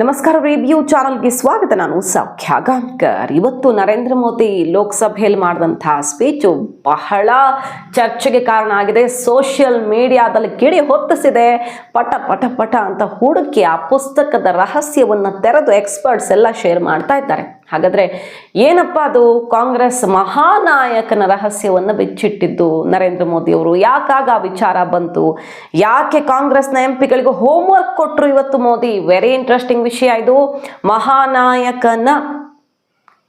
ನಮಸ್ಕಾರ ರಿವ್ಯೂ ಚಾನಲ್ಗೆ ಸ್ವಾಗತ. ನಾನು ಸೌಖ್ಯ ಗಾಂಕರ್ ಇವತ್ತು ನರೇಂದ್ರ ಮೋದಿ ಲೋಕಸಭೆಯಲ್ಲಿ ಮಾಡಿದಂತಹ ಸ್ಪೀಚು ಬಹಳ ಚರ್ಚೆಗೆ ಕಾರಣ ಆಗಿದೆ. ಸೋಷಿಯಲ್ ಮೀಡಿಯಾದಲ್ಲಿ ಕಿಡಿ ಹೊತ್ತಿಸಿದೆ. ಪಟ ಪಟ ಪಟ ಅಂತ ಹುಡುಕಿ ಆ ಪುಸ್ತಕದ ರಹಸ್ಯವನ್ನು ತೆರೆದು ಎಕ್ಸ್ಪರ್ಟ್ಸ್ ಎಲ್ಲ ಶೇರ್ ಮಾಡ್ತಾ ಇದ್ದಾರೆ. ಹಾಗಾದ್ರೆ ಏನಪ್ಪ ಅದು? ಕಾಂಗ್ರೆಸ್ ಮಹಾನಾಯಕನ ರಹಸ್ಯವನ್ನು ಬಿಚ್ಚಿಟ್ಟಿದ್ದು ನರೇಂದ್ರ ಮೋದಿ ಅವರು. ಯಾಕಾಗ ಆ ವಿಚಾರ ಬಂತು? ಯಾಕೆ ಕಾಂಗ್ರೆಸ್ನ ಎಂ ಪಿಗಳಿಗೂ ಹೋಮ್ವರ್ಕ್ ಕೊಟ್ಟರು ಇವತ್ತು ಮೋದಿ? ವೆರಿ ಇಂಟ್ರೆಸ್ಟಿಂಗ್ ವಿಷಯ ಇದು. ಮಹಾನಾಯಕನ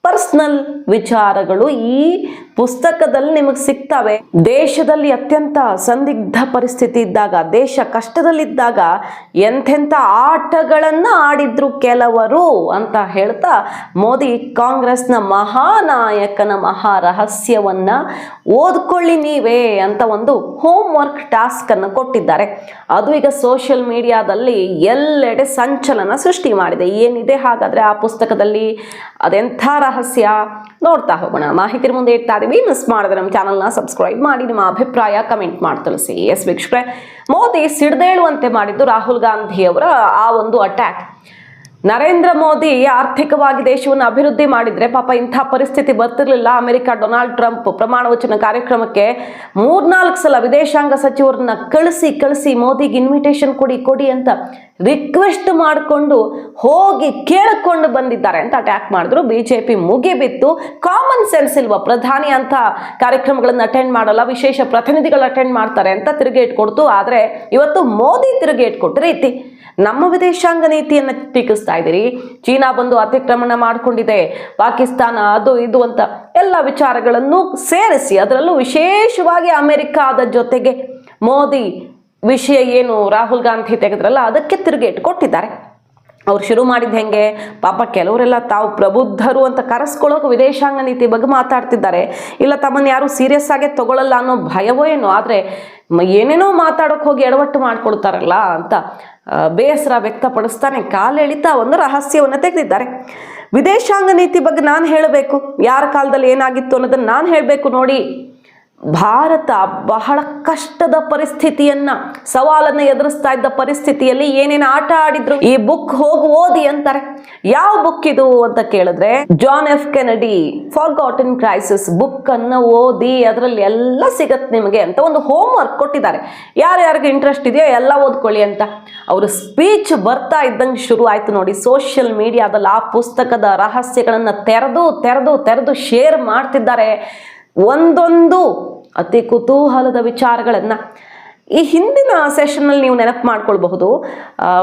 ಪರ್ಸ್ನಲ್ ವಿಚಾರಗಳು ಈ ಪುಸ್ತಕದಲ್ಲಿ ನಿಮಗೆ ಸಿಗ್ತವೆ. ದೇಶದಲ್ಲಿ ಅತ್ಯಂತ ಸಂದಿಗ್ಧ ಪರಿಸ್ಥಿತಿ ಇದ್ದಾಗ, ದೇಶ ಕಷ್ಟದಲ್ಲಿದ್ದಾಗ ಎಂಥೆಂಥ ಆಟಗಳನ್ನು ಆಡಿದ್ರು ಕೆಲವರು ಅಂತ ಹೇಳ್ತಾ ಮೋದಿ ಕಾಂಗ್ರೆಸ್ನ ಮಹಾನಾಯಕನ ಮಹಾ ರಹಸ್ಯವನ್ನ ಓದ್ಕೊಳ್ಳಿ ನೀವೇ ಅಂತ ಒಂದು ಹೋಮ್ ವರ್ಕ್ ಟಾಸ್ಕ್ ಅನ್ನು ಕೊಟ್ಟಿದ್ದಾರೆ. ಅದು ಈಗ ಸೋಷಿಯಲ್ ಮೀಡಿಯಾದಲ್ಲಿ ಎಲ್ಲೆಡೆ ಸಂಚಲನ ಸೃಷ್ಟಿ ಮಾಡಿದೆ. ಏನಿದೆ ಹಾಗಾದ್ರೆ ಆ ಪುಸ್ತಕದಲ್ಲಿ ಅದೆಂಥ ರಹಸ್ಯ ನೋಡ್ತಾ ಹೋಗೋಣ. ಮಾಹಿತಿ ಮುಂದೆ ಇಡ್ತಾ ಇದೀವಿ. ಮಿಸ್ ಮಾಡಿದ್ರೆ ನಮ್ಮ ಚಾನಲ್ನ ಸಬ್ಸ್ಕ್ರೈಬ್ ಮಾಡಿ, ನಿಮ್ಮ ಅಭಿಪ್ರಾಯ ಕಮೆಂಟ್ ಮಾಡಿ ತಿಳಿಸಿ. ಎಸ್ ವೀಕ್ಷಕರೇ, ಮೋದಿ ಸಿಡ್ದೇಳುವಂತೆ ಮಾಡಿದ್ದು ರಾಹುಲ್ ಗಾಂಧಿ ಅವರ ಆ ಒಂದು ಅಟ್ಯಾಕ್ ನರೇಂದ್ರ ಮೋದಿ ಆರ್ಥಿಕವಾಗಿ ದೇಶವನ್ನು ಅಭಿವೃದ್ಧಿ ಮಾಡಿದ್ರೆ ಪಾಪ ಇಂಥ ಪರಿಸ್ಥಿತಿ ಬರ್ತಿರ್ಲಿಲ್ಲ. ಅಮೆರಿಕ ಡೊನಾಲ್ಡ್ ಟ್ರಂಪ್ ಪ್ರಮಾಣ ವಚನ ಕಾರ್ಯಕ್ರಮಕ್ಕೆ ಮೂರ್ನಾಲ್ಕು ಸಲ ವಿದೇಶಾಂಗ ಸಚಿವರನ್ನ ಕಳಿಸಿ ಕಳಿಸಿ ಮೋದಿಗೆ ಇನ್ವಿಟೇಷನ್ ಕೊಡಿ ಕೊಡಿ ಅಂತ ರಿಕ್ವೆಸ್ಟ್ ಮಾಡಿಕೊಂಡು ಹೋಗಿ ಕೇಳಿಕೊಂಡು ಬಂದಿದ್ದಾರೆ ಅಂತ ಅಟ್ಯಾಕ್ ಮಾಡಿದ್ರು. ಬಿ ಜೆ ಪಿ ಮುಗಿಬಿತ್ತು. ಕಾಮನ್ ಸೆನ್ಸ್ ಇಲ್ವಾ ಪ್ರಧಾನಿ ಅಂತ ಕಾರ್ಯಕ್ರಮಗಳನ್ನು ಅಟೆಂಡ್ ಮಾಡಲ್ಲ, ವಿಶೇಷ ಪ್ರತಿನಿಧಿಗಳು ಅಟೆಂಡ್ ಮಾಡ್ತಾರೆ ಅಂತ ತಿರುಗೇಟ್ ಕೊಡ್ತು ಆದರೆ ಇವತ್ತು ಮೋದಿ ತಿರುಗೇಟ್ ಕೊಟ್ಟ ರೀತಿ ನಮ್ಮ ವಿದೇಶಾಂಗ ನೀತಿಯನ್ನು ಟೀಕಿಸ್ತಾ ಇದ್ದೀರಿ. ಚೀನಾ ಬಂದು ಅತಿಕ್ರಮಣ ಮಾಡಿಕೊಂಡಿದೆ. ಪಾಕಿಸ್ತಾನ ಅದು ಇದು ಅಂತ ಎಲ್ಲ ವಿಚಾರಗಳನ್ನು ಸೇರಿಸಿ, ಅದರಲ್ಲೂ ವಿಶೇಷವಾಗಿ ಅಮೆರಿಕಾದ ಜೊತೆಗೆ ಮೋದಿ ವಿಷಯ ಏನು ರಾಹುಲ್ ಗಾಂಧಿ ತೆಗೆದ್ರಲ್ಲ, ಅದಕ್ಕೆ ತಿರುಗೇಟು ಕೊಟ್ಟಿದ್ದಾರೆ. ಅವ್ರು ಶುರು ಮಾಡಿದ ಹೆಂಗೆ, ಪಾಪ ಕೆಲವರೆಲ್ಲ ತಾವು ಪ್ರಬುದ್ಧರು ಅಂತ ಕರೆಸ್ಕೊಳ್ಳೋಕೆ ವಿದೇಶಾಂಗ ನೀತಿ ಬಗ್ಗೆ ಮಾತಾಡ್ತಿದ್ದಾರೆ. ಇಲ್ಲ, ತಮ್ಮನ್ನು ಯಾರು ಸೀರಿಯಸ್ ಆಗಿ ತಗೊಳ್ಳಲ್ಲ ಅನ್ನೋ ಭಯವೋ ಏನೋ, ಆದರೆ ಏನೇನೋ ಮಾತಾಡೋಕೆ ಹೋಗಿ ಎಡವಟ್ಟು ಮಾಡ್ಕೊಳ್ತಾರಲ್ಲ ಅಂತ ಬೇಸರ ವ್ಯಕ್ತಪಡಿಸ್ತಾನೆ. ಕಾಲೆಳಿತಾ ಒಂದು ರಹಸ್ಯವನ್ನು ತೆಗೆದಿದ್ದಾರೆ. ವಿದೇಶಾಂಗ ನೀತಿ ಬಗ್ಗೆ ನಾನು ಹೇಳಬೇಕು, ಯಾರ ಕಾಲದಲ್ಲಿ ಏನಾಗಿತ್ತು ಅನ್ನೋದನ್ನು ನಾನು ಹೇಳಬೇಕು ನೋಡಿ. ಭಾರತ ಬಹಳ ಕಷ್ಟದ ಪರಿಸ್ಥಿತಿಯನ್ನ, ಸವಾಲನ್ನ ಎದುರಿಸ್ತಾ ಇದ್ದ ಪರಿಸ್ಥಿತಿಯಲ್ಲಿ ಏನೇನು ಆಟ ಆಡಿದ್ರು? ಈ ಬುಕ್ ಹೋಗಿ ಓದಿ ಅಂತಾರೆ. ಯಾವ ಬುಕ್ ಇದು ಅಂತ ಕೇಳಿದ್ರೆ John F Kennedy forgotten crisis book ಅನ್ನ ಓದಿ ಅದರಲ್ಲಿ ಎಲ್ಲ ಸಿಗತ್ತೆ ನಿಮಗೆ ಅಂತ ಒಂದು ಹೋಮ್ ವರ್ಕ್ ಕೊಟ್ಟಿದ್ದಾರೆ ಯಾರ್ಯಾರಿಗೆ ಇಂಟ್ರೆಸ್ಟ್ ಇದೆಯೋ ಎಲ್ಲ ಓದ್ಕೊಳ್ಳಿ ಅಂತ. ಅವರು ಸ್ಪೀಚ್ ಬರ್ತಾ ಇದ್ದಂಗೆ ಶುರು ಆಯ್ತು ನೋಡಿ ಸೋಷಿಯಲ್ ಮೀಡಿಯಾದಲ್ಲಿ ಆ ಪುಸ್ತಕದ ರಹಸ್ಯಗಳನ್ನು ತೆರೆದು ತೆರೆದು ತೆರೆದು ಶೇರ್ ಮಾಡ್ತಿದ್ದಾರೆ. ಒಂದೊಂದು ಅತಿ ಕುತೂಹಲದ ವಿಚಾರಗಳನ್ನು ಈ ಹಿಂದಿನ ಸೆಷನ್ನಲ್ಲಿ ನೀವು ನೆನಪು ಮಾಡ್ಕೊಳ್ಬಹುದು.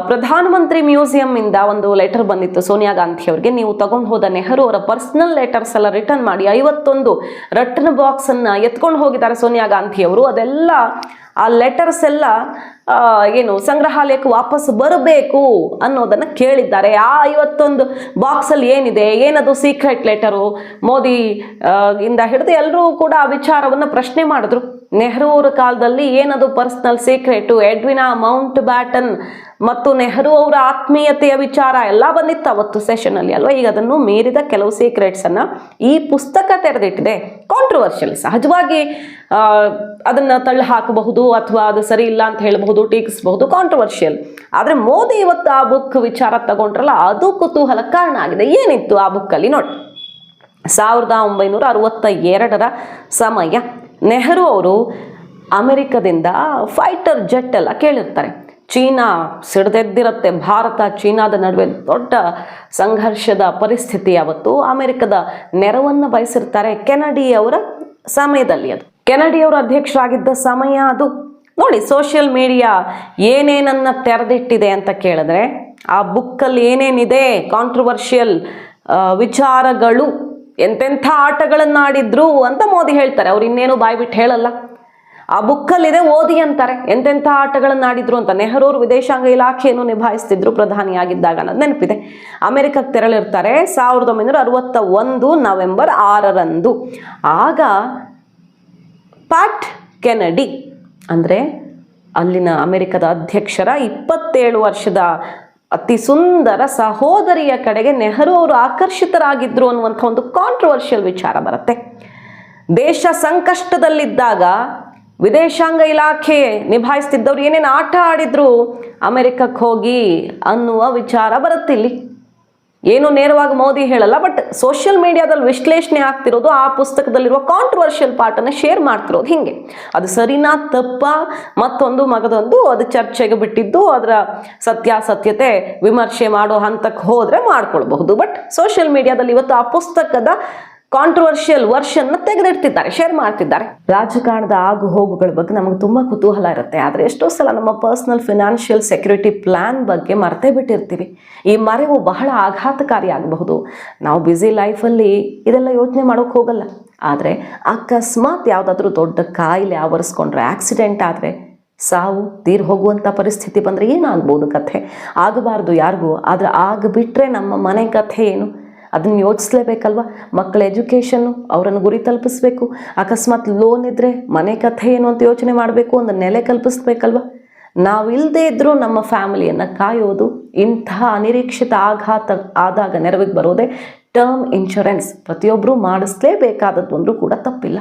ಪ್ರಧಾನಮಂತ್ರಿ ಮ್ಯೂಸಿಯಮ್ಮಿಂದ ಒಂದು ಲೆಟರ್ ಬಂದಿತ್ತು ಸೋನಿಯಾ ಗಾಂಧಿ ಅವರಿಗೆ. ನೀವು ತಗೊಂಡು ಹೋದ ನೆಹರು ಅವರ ಪರ್ಸನಲ್ ಲೆಟರ್ಸ್ ಎಲ್ಲ ರಿಟರ್ನ್ ಮಾಡಿ ಐವತ್ತೊಂದು ರಟ್ಟನ್ ಬಾಕ್ಸನ್ನು ಎತ್ಕೊಂಡು ಹೋಗಿದ್ದಾರೆ ಸೋನಿಯಾ ಗಾಂಧಿ ಅವರು. ಅದೆಲ್ಲ, ಆ ಲೆಟರ್ಸ್ ಎಲ್ಲ ಏನು ಸಂಗ್ರಹಾಲಯಕ್ಕೆ ವಾಪಸ್ ಬರಬೇಕು ಅನ್ನೋದನ್ನು ಕೇಳಿದ್ದಾರೆ. ಆ ಐವತ್ತೊಂದು ಬಾಕ್ಸಲ್ಲಿ ಏನಿದೆ? ಏನದು ಸೀಕ್ರೆಟ್ ಲೆಟರು ಮೋದಿ ಇಂದ ಹಿಡಿದು ಎಲ್ಲರೂ ಕೂಡ ಆ ವಿಚಾರವನ್ನು ಪ್ರಶ್ನೆ ಮಾಡಿದ್ರು. ನೆಹರು ಅವರ ಕಾಲದಲ್ಲಿ ಏನದು personal secret Edwina Mountbatten ಮತ್ತು ನೆಹರು ಅವರ ಆತ್ಮೀಯತೆಯ ವಿಚಾರ ಎಲ್ಲ ಬಂದಿತ್ತು ಅವತ್ತು ಸೆಷನಲ್ಲಿ ಅಲ್ವಾ? ಈಗ ಅದನ್ನು ಮೀರಿದ ಕೆಲವು ಸೀಕ್ರೆಟ್ಸ್ ಅನ್ನ ಈ ಪುಸ್ತಕ ತೆರೆದಿಟ್ಟಿದೆ. ಕಾಂಟ್ರವರ್ಷಿಯಲ್ ಸಹಜವಾಗಿ ಅದನ್ನ ತಳ್ಳಿ ಹಾಕಬಹುದು ಅಥವಾ ಅದು ಸರಿ ಇಲ್ಲ ಅಂತ ಹೇಳಬಹುದು, ಟೀಕಿಸಬಹುದು ಕಾಂಟ್ರವರ್ಷಿಯಲ್ ಆದರೆ ಮೋದಿ ಇವತ್ತು ಆ ಬುಕ್ ವಿಚಾರ ತಗೊಂಡ್ರಲ್ಲ, ಅದು ಕುತೂಹಲ ಕಾರಣ ಆಗಿದೆ. ಏನಿತ್ತು ಆ ಬುಕ್ಕಲ್ಲಿ ನೋಡಿ. ಸಾವಿರದ ಒಂಬೈನೂರ ಅರವತ್ತ ಎರಡರ ಸಮಯ. ನೆಹರು ಅವರು ಅಮೆರಿಕದಿಂದ ಫೈಟರ್ ಜೆಟ್ ಎಲ್ಲ ಕೇಳಿರ್ತಾರೆ. ಚೀನಾ ಸಿಡ್ದೆದ್ದಿರುತ್ತೆ. ಭಾರತ, ಚೀನಾದ ನಡುವೆ ದೊಡ್ಡ ಸಂಘರ್ಷದ ಪರಿಸ್ಥಿತಿ ಯಾವತ್ತು ಅಮೆರಿಕದ ನೆರವನ್ನು ಬಯಸಿರ್ತಾರೆ. ಕೆನಡಿ ಅವರ ಸಮಯದಲ್ಲಿ ಅದು. ಕೆನಡಿ ಅವರು ಅಧ್ಯಕ್ಷರಾಗಿದ್ದ ಸಮಯ ಅದು. ನೋಡಿ, ಸೋಷಿಯಲ್ ಮೀಡಿಯಾ ಏನೇನನ್ನು ತೆರೆದಿಟ್ಟಿದೆ ಅಂತ ಕೇಳಿದ್ರೆ, ಆ ಬುಕ್ಕಲ್ಲಿ ಏನೇನಿದೆ ಕಾಂಟ್ರವರ್ಷಿಯಲ್ ವಿಚಾರಗಳು ಎಂತೆಂಥ ಆಟಗಳನ್ನು ಆಡಿದ್ರು ಅಂತ ಮೋದಿ ಹೇಳ್ತಾರೆ. ಅವ್ರು ಇನ್ನೇನು ಬಾಯ್ಬಿಟ್ಟು ಹೇಳಲ್ಲ. ಆ ಬುಕ್ಕಲ್ಲಿದೆ ಓದಿ ಅಂತಾರೆ. ಎಂತೆಂಥ ಆಟಗಳನ್ನು ಆಡಿದ್ರು ಅಂತ. ನೆಹರೂರು ವಿದೇಶಾಂಗ ಇಲಾಖೆಯನ್ನು ನಿಭಾಯಿಸ್ತಿದ್ರು ಪ್ರಧಾನಿಯಾಗಿದ್ದಾಗ ಅನ್ನೋದು ನೆನಪಿದೆ. ಅಮೆರಿಕಕ್ಕೆ ತೆರಳಿರ್ತಾರೆ ಸಾವಿರದ ಒಂಬೈನೂರ ಅರವತ್ತ ಒಂದು ನವೆಂಬರ್ ಆರರಂದು. ಆಗ ಪ್ಯಾಟ್ ಕೆನಡಿ, ಅಂದರೆ ಅಲ್ಲಿನ ಅಮೆರಿಕದ ಅಧ್ಯಕ್ಷರ ಇಪ್ಪತ್ತೇಳು ವರ್ಷದ ಅತಿ ಸುಂದರ ಸಹೋದರಿಯ ಕಡೆಗೆ ನೆಹರು ಅವರು ಆಕರ್ಷಿತರಾಗಿದ್ರು ಅನ್ನುವಂಥ ಒಂದು ಕಾಂಟ್ರವರ್ಷಿಯಲ್ ವಿಚಾರ ಬರುತ್ತೆ. ದೇಶ ಸಂಕಷ್ಟದಲ್ಲಿದ್ದಾಗ ವಿದೇಶಾಂಗ ಇಲಾಖೆ ನಿಭಾಯಿಸ್ತಿದ್ದವ್ರು ಏನೇನು ಆಟ ಆಡಿದ್ರು ಅಮೆರಿಕಕ್ಕೆ ಹೋಗಿ ಅನ್ನುವ ವಿಚಾರ ಬರುತ್ತಿಲ್ಲಿ ಏನು ನೇರವಾಗಿ ಮೋದಿ ಹೇಳಲ್ಲ ಬಟ್ ಸೋಷಿಯಲ್ ಮೀಡಿಯಾದಲ್ಲಿ ವಿಶ್ಲೇಷಣೆ ಆಗ್ತಿರೋದು ಆ ಪುಸ್ತಕದಲ್ಲಿರುವ ಕಾಂಟ್ರವರ್ಷಿಯಲ್ ಪಾರ್ಟನ್ನು ಶೇರ್ ಮಾಡ್ತಿರೋದು ಹಿಂಗೆ. ಅದು ಸರಿನಾ, ತಪ್ಪ? ಮತ್ತೊಂದು ಮಗದೊಂದು ಅದು ಚರ್ಚೆಗೆ ಬಿಟ್ಟಿದ್ದು, ಅದರ ಸತ್ಯಾಸತ್ಯತೆ ವಿಮರ್ಶೆ ಮಾಡೋ ಹಂತಕ್ಕೆ ಹೋದರೆ ಮಾಡ್ಕೊಳ್ಬಹುದು. ಬಟ್ ಸೋಷಿಯಲ್ ಮೀಡಿಯಾದಲ್ಲಿ ಇವತ್ತು ಆ ಪುಸ್ತಕದ ಕಾಂಟ್ರವರ್ಷಿಯಲ್ ವರ್ಷನ್ ತೆಗೆದಿಡ್ತಿದ್ದಾರೆ ಶೇರ್ ಮಾಡ್ತಿದ್ದಾರೆ. ರಾಜಕಾರಣದ ಆಗು ಹೋಗುಗಳ ಬಗ್ಗೆ ನಮಗೆ ತುಂಬ ಕುತೂಹಲ ಇರುತ್ತೆ. ಆದರೆ ಎಷ್ಟೋ ಸಲ ನಮ್ಮ ಪರ್ಸನಲ್ ಫಿನಾನ್ಷಿಯಲ್ ಸೆಕ್ಯೂರಿಟಿ ಪ್ಲಾನ್ ಬಗ್ಗೆ ಮರೆತೇ ಬಿಟ್ಟಿರ್ತೀವಿ. ಈ ಮರೆವು ಬಹಳ ಆಘಾತಕಾರಿ ಆಗಬಹುದು. ನಾವು ಬ್ಯುಸಿ ಲೈಫಲ್ಲಿ ಇದೆಲ್ಲ ಯೋಚನೆ ಮಾಡೋಕೆ ಹೋಗಲ್ಲ. ಆದರೆ ಅಕಸ್ಮಾತ್ ಯಾವುದಾದ್ರೂ ದೊಡ್ಡ ಕಾಯಿಲೆ ಆವರಿಸ್ಕೊಂಡ್ರೆ ಆಕ್ಸಿಡೆಂಟ್ ಆದರೆ ಸಾವು ತೀರ್ ಹೋಗುವಂಥ ಪರಿಸ್ಥಿತಿ ಬಂದರೆ ಏನಾಗ್ಬೋದು ಕಥೆ? ಆಗಬಾರ್ದು ಯಾರಿಗೂ. ಆದರೆ ಆಗಿಬಿಟ್ರೆ ನಮ್ಮ ಮನೆ ಕಥೆ ಏನು? ಅದನ್ನು ಯೋಚಿಸ್ಲೇಬೇಕಲ್ವ? ಮಕ್ಕಳ ಎಜುಕೇಷನ್ನು ಅವರನ್ನು ಗುರಿ ತಲುಪಿಸ್ಬೇಕು. ಅಕಸ್ಮಾತ್ ಲೋನ್ ಇದ್ದರೆ ಮನೆ ಕಥೆ ಏನು ಅಂತ ಯೋಚನೆ ಮಾಡಬೇಕು, ಒಂದು ನೆಲೆ ಕಲ್ಪಿಸ್ಬೇಕಲ್ವ? ನಾವಿಲ್ಲದೆ ಇದ್ದರೂ ನಮ್ಮ ಫ್ಯಾಮಿಲಿಯನ್ನು ಕಾಯೋದು, ಇಂತಹ ಅನಿರೀಕ್ಷಿತ ಆಘಾತ ಆದಾಗ ನೆರವಿಗೆ ಬರೋದೇ ಟರ್ಮ್ ಇನ್ಶೂರೆನ್ಸ್ ಪ್ರತಿಯೊಬ್ಬರೂ ಮಾಡಿಸ್ಲೇಬೇಕಾದದ್ದು ಅಂದರೂ ಕೂಡ ತಪ್ಪಿಲ್ಲ.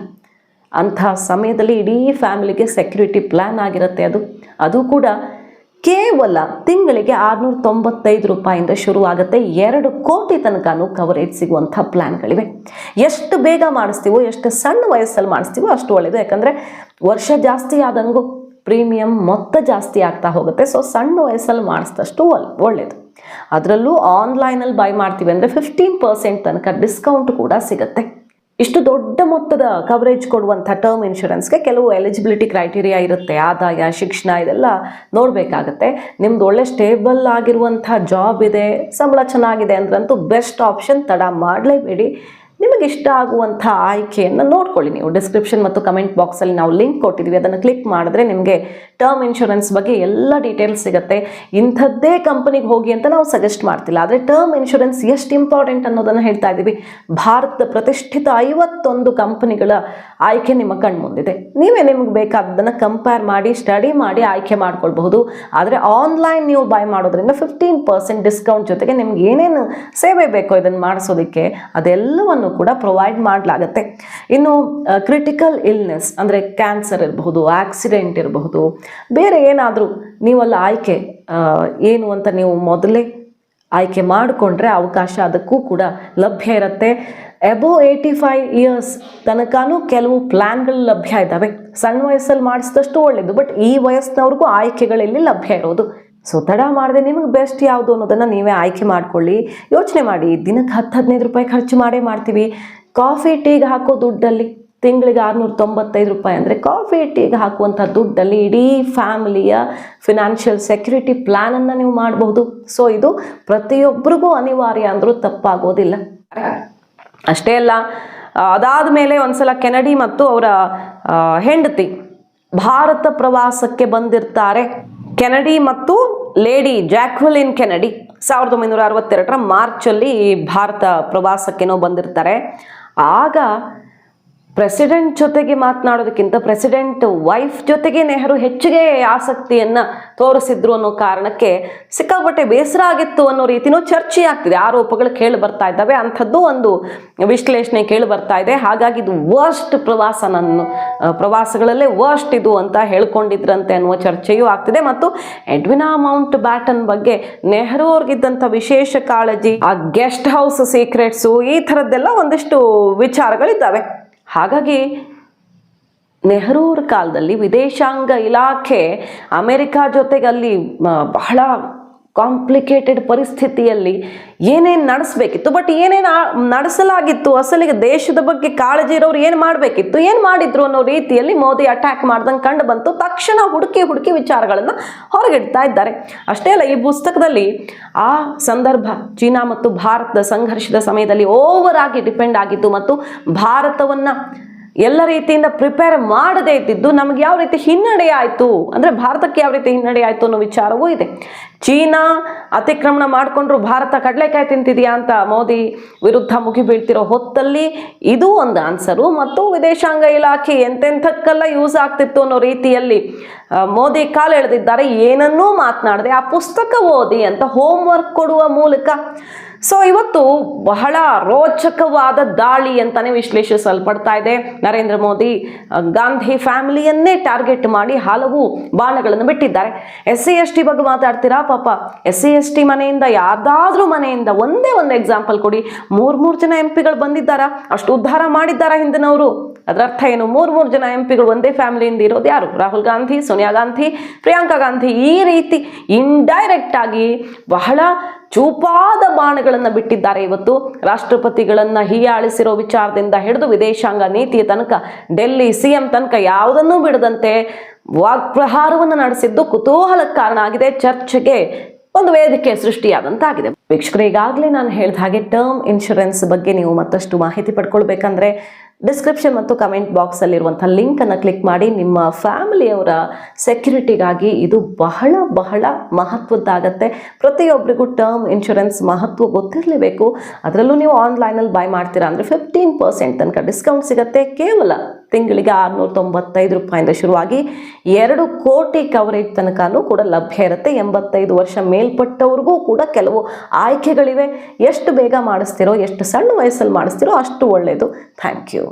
ಅಂತಹ ಸಮಯದಲ್ಲಿ ಇಡೀ ಫ್ಯಾಮಿಲಿಗೆ ಸೆಕ್ಯೂರಿಟಿ ಪ್ಲ್ಯಾನ್ ಆಗಿರುತ್ತೆ ಅದು. ಅದು ಕೂಡ ಕೇವಲ ತಿಂಗಳಿಗೆ ಆರುನೂರ ತೊಂಬತ್ತೈದು ರೂಪಾಯಿಂದ ಶುರುವಾಗುತ್ತೆ. ಎರಡು ಕೋಟಿ ತನಕನೂ ಕವರೇಜ್ ಸಿಗುವಂಥ ಪ್ಲ್ಯಾನ್ಗಳಿವೆ ಎಷ್ಟು ಬೇಗ ಮಾಡಿಸ್ತೀವೋ, ಎಷ್ಟು ಸಣ್ಣ ವಯಸ್ಸಲ್ಲಿ ಮಾಡಿಸ್ತೀವೋ ಅಷ್ಟು ಒಳ್ಳೆಯದು ಯಾಕಂದರೆ ವರ್ಷ ಜಾಸ್ತಿ ಆದಂಗೂ ಪ್ರೀಮಿಯಂ ಮೊತ್ತ ಜಾಸ್ತಿ ಆಗ್ತಾ ಹೋಗುತ್ತೆ. ಸೊ ಸಣ್ಣ ವಯಸ್ಸಲ್ಲಿ ಮಾಡಿಸಿದಷ್ಟು ಒಳ್ಳೆಯದು ಅದರಲ್ಲೂ ಆನ್ಲೈನಲ್ಲಿ ಬೈ ಮಾಡ್ತೀವಿ ಅಂದರೆ ಫಿಫ್ಟೀನ್ ಪರ್ಸೆಂಟ್ ತನಕ ಡಿಸ್ಕೌಂಟ್ ಕೂಡ ಸಿಗುತ್ತೆ. ಇಷ್ಟು ದೊಡ್ಡ ಮೊತ್ತದ ಕವರೇಜ್ ಕೊಡುವಂಥ ಟರ್ಮ್ ಇನ್ಶೂರೆನ್ಸ್ಗೆ ಕೆಲವು ಎಲಿಜಿಬಿಲಿಟಿ ಕ್ರೈಟೀರಿಯಾ ಇರುತ್ತೆ. ಆದಾಯ, ಶಿಕ್ಷಣ ಇದೆಲ್ಲ ನೋಡಬೇಕಾಗತ್ತೆ. ನಿಮ್ದು ಒಳ್ಳೆ ಸ್ಟೇಬಲ್ ಆಗಿರುವಂಥ ಜಾಬ್ ಇದೆ, ಸಂಬಳ ಚೆನ್ನಾಗಿದೆ ಅಂದ್ರಂತೂ ಬೆಸ್ಟ್ ಆಪ್ಷನ್ ತಡ ಮಾಡಲೇಬೇಡಿ. ನಿಮಗೆ ಇಷ್ಟ ಆಗುವಂಥ ಆಯ್ಕೆಯನ್ನು ನೋಡ್ಕೊಳ್ಳಿ ನೀವು. ಡಿಸ್ಕ್ರಿಪ್ಷನ್ ಮತ್ತು ಕಮೆಂಟ್ ಬಾಕ್ಸಲ್ಲಿ ನಾವು ಲಿಂಕ್ ಕೊಟ್ಟಿದ್ದೀವಿ. ಅದನ್ನು ಕ್ಲಿಕ್ ಮಾಡಿದ್ರೆ ನಿಮಗೆ ಟರ್ಮ್ ಇನ್ಶೂರೆನ್ಸ್ ಬಗ್ಗೆ ಎಲ್ಲ ಡೀಟೇಲ್ಸ್ ಸಿಗುತ್ತೆ. ಇಂಥದ್ದೇ ಕಂಪನಿಗೆ ಹೋಗಿ ಅಂತ ನಾವು ಸಜೆಸ್ಟ್ ಮಾಡ್ತಿಲ್ಲ. ಆದರೆ ಟರ್ಮ್ ಇನ್ಶೂರೆನ್ಸ್ ಎಷ್ಟು ಇಂಪಾರ್ಟೆಂಟ್ ಅನ್ನೋದನ್ನು ಹೇಳ್ತಾ ಇದ್ದೀವಿ. ಭಾರತದ ಪ್ರತಿಷ್ಠಿತ ಐವತ್ತೊಂದು ಕಂಪನಿಗಳ ಆಯ್ಕೆ ನಿಮ್ಮ ಕಣ್ಮುಂದಿದೆ. ನೀವೇ ನಿಮ್ಗೆ ಬೇಕಾದ್ದನ್ನು ಕಂಪೇರ್ ಮಾಡಿ ಸ್ಟಡಿ ಮಾಡಿ ಆಯ್ಕೆ ಮಾಡ್ಕೊಳ್ಬಹುದು. ಆದರೆ ಆನ್ಲೈನ್ ನೀವು ಬೈ ಮಾಡೋದ್ರಿಂದ ಫಿಫ್ಟೀನ್ ಪರ್ಸೆಂಟ್ ಡಿಸ್ಕೌಂಟ್ ಜೊತೆಗೆ ನಿಮ್ಗೆ ಏನೇನು ಸೇವೆ ಬೇಕೋ ಇದನ್ನು ಮಾಡಿಸೋದಕ್ಕೆ ಅದೆಲ್ಲವನ್ನು ಕೂಡ ಪ್ರೊವೈಡ್ ಮಾಡಲಾಗುತ್ತೆ. ಇನ್ನು ಕ್ರಿಟಿಕಲ್ ಇಲ್ನೆಸ್ ಅಂದರೆ ಕ್ಯಾನ್ಸರ್ ಇರಬಹುದು ಆಕ್ಸಿಡೆಂಟ್ ಇರಬಹುದು, ಬೇರೆ ಏನಾದರೂ ನೀವಲ್ಲ ಆಯ್ಕೆ ಏನು ಅಂತ ನೀವು ಮೊದಲೇ ಆಯ್ಕೆ ಮಾಡಿಕೊಂಡ್ರೆ ಅವಕಾಶ ಅದಕ್ಕೂ ಕೂಡ ಲಭ್ಯ ಇರುತ್ತೆ. ಎಬೋ ಏಯ್ಟಿ ಫೈವ್ ಇಯರ್ಸ್ ತನಕನೂ ಕೆಲವು ಪ್ಲ್ಯಾನ್ಗಳು ಲಭ್ಯ ಇದ್ದಾವೆ. ಸಣ್ಣ ವಯಸ್ಸಲ್ಲಿ ಮಾಡಿಸಿದಷ್ಟು ಒಳ್ಳೆಯದು ಬಟ್ ಈ ವಯಸ್ಸಿನವ್ರಿಗೂ ಆಯ್ಕೆಗಳಲ್ಲಿ ಲಭ್ಯ ಇರೋದು. ಸೊ ತಡ ಮಾಡದೆ ನಿಮಗೆ ಬೆಸ್ಟ್ ಯಾವುದು ಅನ್ನೋದನ್ನು ನೀವೇ ಆಯ್ಕೆ ಮಾಡ್ಕೊಳ್ಳಿ. ಯೋಚನೆ ಮಾಡಿ, ದಿನಕ್ಕೆ ಹತ್ತು, ಹದಿನೈದು ರೂಪಾಯಿ ಖರ್ಚು ಮಾಡೇ ಮಾಡ್ತೀವಿ. ಕಾಫಿ ಟೀಗೆ ಹಾಕೋ ದುಡ್ಡಲ್ಲಿ ತಿಂಗಳಿಗೆ ಆರುನೂರ ತೊಂಬತ್ತೈದು ರೂಪಾಯಿ ಅಂದರೆ ಕಾಫಿ ಟೀಗೆ ಹಾಕುವಂಥ ದುಡ್ಡಲ್ಲಿ ಇಡೀ ಫ್ಯಾಮಿಲಿಯ ಫಿನಾನ್ಷಿಯಲ್ ಸೆಕ್ಯೂರಿಟಿ ಪ್ಲ್ಯಾನನ್ನು ನೀವು ಮಾಡಬಹುದು. ಸೊ ಇದು ಪ್ರತಿಯೊಬ್ಬರಿಗೂ ಅನಿವಾರ್ಯ ಅಂದರೂ ತಪ್ಪಾಗೋದಿಲ್ಲ. ಅಷ್ಟೇ ಅಲ್ಲ ಅದಾದ ಮೇಲೆ ಒಂದ್ಸಲ ಕೆನಡಿ ಮತ್ತು ಅವರ ಹೆಂಡತಿ ಭಾರತ ಪ್ರವಾಸಕ್ಕೆ ಬಂದಿರ್ತಾರೆ. ಕೆನಡಿ ಮತ್ತು ಲೇಡಿ ಜಾಕ್ವಲಿನ್ ಕೆನಡಿ ಸಾವಿರದ ಒಂಬೈನೂರ ಅರವತ್ತೆರಡರ ಮಾರ್ಚಲ್ಲಿ ಭಾರತ ಪ್ರವಾಸಕ್ಕೇನೋ ಬಂದಿರ್ತಾರೆ. ಆಗ ಪ್ರೆಸಿಡೆಂಟ್ ಜೊತೆಗೆ ಮಾತನಾಡೋದಕ್ಕಿಂತ ಪ್ರೆಸಿಡೆಂಟ್ ವೈಫ್ ಜೊತೆಗೆ ನೆಹರು ಹೆಚ್ಚಿಗೆ ಆಸಕ್ತಿಯನ್ನು ತೋರಿಸಿದ್ರು ಅನ್ನೋ ಕಾರಣಕ್ಕೆ ಸಿಕ್ಕಾಪಟ್ಟೆ ಬೇಸರ ಆಗಿತ್ತು ಅನ್ನೋ ರೀತಿನೂ ಚರ್ಚೆ ಆಗ್ತಿದೆ. ಆರೋಪಗಳು ಕೇಳಿ ಬರ್ತಾ ಇದ್ದಾವೆ. ಅಂಥದ್ದು ಒಂದು ವಿಶ್ಲೇಷಣೆ ಕೇಳಿ ಬರ್ತಾ ಇದೆ. ಹಾಗಾಗಿ ಇದು ವರ್ಸ್ಟ್ ಪ್ರವಾಸ ನನ್ನ ಪ್ರವಾಸಗಳಲ್ಲೇ ವರ್ಸ್ಟ್ ಇದು ಅಂತ ಹೇಳ್ಕೊಂಡಿದ್ರಂತೆ ಅನ್ನುವ ಚರ್ಚೆಯೂ ಆಗ್ತಿದೆ. ಮತ್ತು ಎಡ್ವಿನಾ ಮೌಂಟ್ ಬ್ಯಾಟನ್ ಬಗ್ಗೆ ನೆಹರು ಅವ್ರಿಗಿದ್ದಂಥ ವಿಶೇಷ ಕಾಳಜಿ, ಆ ಗೆಸ್ಟ್ ಹೌಸ್ ಸೀಕ್ರೆಟ್ಸು ಈ ಥರದ್ದೆಲ್ಲ ಒಂದಿಷ್ಟು ವಿಚಾರಗಳಿದ್ದಾವೆ. ಹಾಗಾಗಿ ನೆಹರೂರ ಕಾಲದಲ್ಲಿ ವಿದೇಶಾಂಗ ಇಲಾಖೆ ಅಮೆರಿಕ ಜೊತೆಗೆ ಅಲ್ಲಿ ಬಹಳ ಕಾಂಪ್ಲಿಕೇಟೆಡ್ ಪರಿಸ್ಥಿತಿಯಲ್ಲಿ ಏನೇನು ನಡೆಸಬೇಕಿತ್ತು? ಬಟ್ ಏನೇನು ನಡೆಸಲಾಗಿತ್ತು? ಅಸಲಿಗೆ ದೇಶದ ಬಗ್ಗೆ ಕಾಳಜಿ ಇರೋರು ಏನು ಮಾಡಬೇಕಿತ್ತು? ಏನು ಮಾಡಿದ್ರು ಅನ್ನೋ ರೀತಿಯಲ್ಲಿ ಮೋದಿ ಅಟ್ಯಾಕ್ ಮಾಡ್ದಂಗೆ ಕಂಡು ಬಂತು. ತಕ್ಷಣ ಹುಡುಕಿ ಹುಡುಕಿ ವಿಚಾರಗಳನ್ನು ಹೊರಗಿಡ್ತಾ ಇದ್ದಾರೆ. ಅಷ್ಟೇ ಅಲ್ಲ, ಈ ಪುಸ್ತಕದಲ್ಲಿ ಆ ಸಂದರ್ಭ ಚೀನಾ ಮತ್ತು ಭಾರತದ ಸಂಘರ್ಷದ ಸಮಯದಲ್ಲಿ ಓವರ್ ಆಗಿ ಡಿಪೆಂಡ್ ಆಗಿತ್ತು ಮತ್ತು ಭಾರತವನ್ನು ಎಲ್ಲ ರೀತಿಯಿಂದ ಪ್ರಿಪೇರ್ ಮಾಡದೇ ಇದ್ದಿದ್ದು ನಮಗೆ ಯಾವ ರೀತಿ ಹಿನ್ನಡೆ ಆಯಿತು? ಅಂದರೆ ಭಾರತಕ್ಕೆ ಯಾವ ರೀತಿ ಹಿನ್ನಡೆ ಆಯಿತು ಅನ್ನೋ ವಿಚಾರವೂ ಇದೆ. ಚೀನಾ ಅತಿಕ್ರಮಣ ಮಾಡಿಕೊಂಡ್ರು ಭಾರತ ಕಡಲೆಕಾಯಿ ತಿಂತಿದೆಯಾ ಅಂತ ಮೋದಿ ವಿರುದ್ಧ ಮುಗಿ ಬೀಳ್ತಿರೋ ಹೊತ್ತಲ್ಲಿ ಇದು ಒಂದು ಆನ್ಸರು ಮತ್ತು ವಿದೇಶಾಂಗ ಇಲಾಖೆ ಎಂತೆಂಥಕ್ಕೆಲ್ಲ ಯೂಸ್ ಆಗ್ತಿತ್ತು ಅನ್ನೋ ರೀತಿಯಲ್ಲಿ ಮೋದಿ ಕಾಲು ಎಳೆದಿದ್ದಾರೆ. ಏನನ್ನೂ ಮಾತನಾಡದೆ ಆ ಪುಸ್ತಕ ಓದಿ ಅಂತ ಹೋಮ್ವರ್ಕ್ ಕೊಡುವ ಮೂಲಕ ಸೊ ಇವತ್ತು ಬಹಳ ರೋಚಕವಾದ ದಾಳಿ ಅಂತಾನೆ ವಿಶ್ಲೇಷಿಸಲ್ಪಡ್ತಾ ಇದೆ. ನರೇಂದ್ರ ಮೋದಿ ಗಾಂಧಿ ಫ್ಯಾಮಿಲಿಯನ್ನೇ ಟಾರ್ಗೆಟ್ ಮಾಡಿ ಹಲವು ಬಾಣಗಳನ್ನು ಬಿಟ್ಟಿದ್ದಾರೆ. ಎಸ್ ಸಿ ಎಸ್ ಟಿ ಬಗ್ಗೆ ಮಾತಾಡ್ತೀರಾ? ಪಾಪ, ಎಸ್ ಸಿ ಎಸ್ ಟಿ ಮನೆಯಿಂದ ಯಾವ್ದಾದ್ರೂ ಮನೆಯಿಂದ ಒಂದೇ ಒಂದು ಎಕ್ಸಾಂಪಲ್ ಕೊಡಿ. ಮೂರ್ ಮೂರು ಜನ ಎಂ ಪಿಗಳು ಬಂದಿದ್ದಾರಾ? ಅಷ್ಟು ಉದ್ಧಾರ ಮಾಡಿದ್ದಾರಾ ಹಿಂದಿನವರು? ಅದರ ಅರ್ಥ ಏನು? ಮೂರು ಮೂರು ಜನ ಎಂ ಪಿಗಳು ಒಂದೇ ಫ್ಯಾಮಿಲಿಯಿಂದ ಇರೋದು ಯಾರು? ರಾಹುಲ್ ಗಾಂಧಿ, ಸೋನಿಯಾ ಗಾಂಧಿ, ಪ್ರಿಯಾಂಕಾ ಗಾಂಧಿ. ಈ ರೀತಿ ಇಂಡೈರೆಕ್ಟ್ ಆಗಿ ಬಹಳ ಚೂಪಾದ ಬಾಣಗಳನ್ನು ಬಿಟ್ಟಿದ್ದಾರೆ ಇವತ್ತು. ರಾಷ್ಟ್ರಪತಿಗಳನ್ನು ಹೀಯಾಳಿಸಿರೋ ವಿಚಾರದಿಂದ ಹಿಡಿದು ವಿದೇಶಾಂಗ ನೀತಿಯ ತನಕ, ಡೆಲ್ಲಿ ಸಿಎಂ ತನಕ ಯಾವುದನ್ನೂ ಬಿಡದಂತೆ ವಾಗ್ಪ್ರಹಾರವನ್ನು ನಡೆಸಿದ್ದು ಕುತೂಹಲಕ್ಕೆ ಕಾರಣ ಆಗಿದೆ. ಚರ್ಚೆಗೆ ಒಂದು ವೇದಿಕೆ ಸೃಷ್ಟಿಯಾದಂತಾಗಿದೆ. ವೀಕ್ಷಕರು, ಈಗಾಗಲೇ ನಾನು ಹೇಳಿದ ಹಾಗೆ ಟರ್ಮ್ ಇನ್ಶೂರೆನ್ಸ್ ಬಗ್ಗೆ ನೀವು ಮತ್ತಷ್ಟು ಮಾಹಿತಿ ಪಡ್ಕೊಳ್ಬೇಕಂದ್ರೆ ಡಿಸ್ಕ್ರಿಪ್ಷನ್ ಮತ್ತು ಕಮೆಂಟ್ ಬಾಕ್ಸಲ್ಲಿರುವಂಥ ಲಿಂಕನ್ನು ಕ್ಲಿಕ್ ಮಾಡಿ ನಿಮ್ಮ ಫ್ಯಾಮಿಲಿಯವರ ಸೆಕ್ಯುರಿಟಿಗಾಗಿ ಇದು ಬಹಳ ಬಹಳ ಮಹತ್ವದ್ದಾಗತ್ತೆ. ಪ್ರತಿಯೊಬ್ಬರಿಗೂ ಟರ್ಮ್ ಇನ್ಶೂರೆನ್ಸ್ ಮಹತ್ವ ಗೊತ್ತಿರಲೇಬೇಕು. ಅದರಲ್ಲೂ ನೀವು ಆನ್ಲೈನಲ್ಲಿ ಬೈ ಮಾಡ್ತೀರಾ ಅಂದರೆ ಫಿಫ್ಟೀನ್ ಪರ್ಸೆಂಟ್ ತನಕ ಡಿಸ್ಕೌಂಟ್ ಸಿಗುತ್ತೆ. ಕೇವಲ ತಿಂಗಳಿಗೆ ಆರುನೂರ ತೊಂಬತ್ತೈದು ರೂಪಾಯಿಂದ ಶುರುವಾಗಿ ಎರಡು ಕೋಟಿ ಕವರೇಜ್ ತನಕನೂ ಕೂಡ ಲಭ್ಯ ಇರುತ್ತೆ. ಎಂಬತ್ತೈದು ವರ್ಷ ಮೇಲ್ಪಟ್ಟವ್ರಿಗೂ ಕೂಡ ಕೆಲವು ಆಯ್ಕೆಗಳಿವೆ. ಎಷ್ಟು ಬೇಗ ಮಾಡಿಸ್ತಿರೋ, ಎಷ್ಟು ಸಣ್ಣ ವಯಸ್ಸಲ್ಲಿ ಮಾಡಿಸ್ತಿರೋ ಅಷ್ಟು ಒಳ್ಳೆಯದು ಥ್ಯಾಂಕ್ ಯು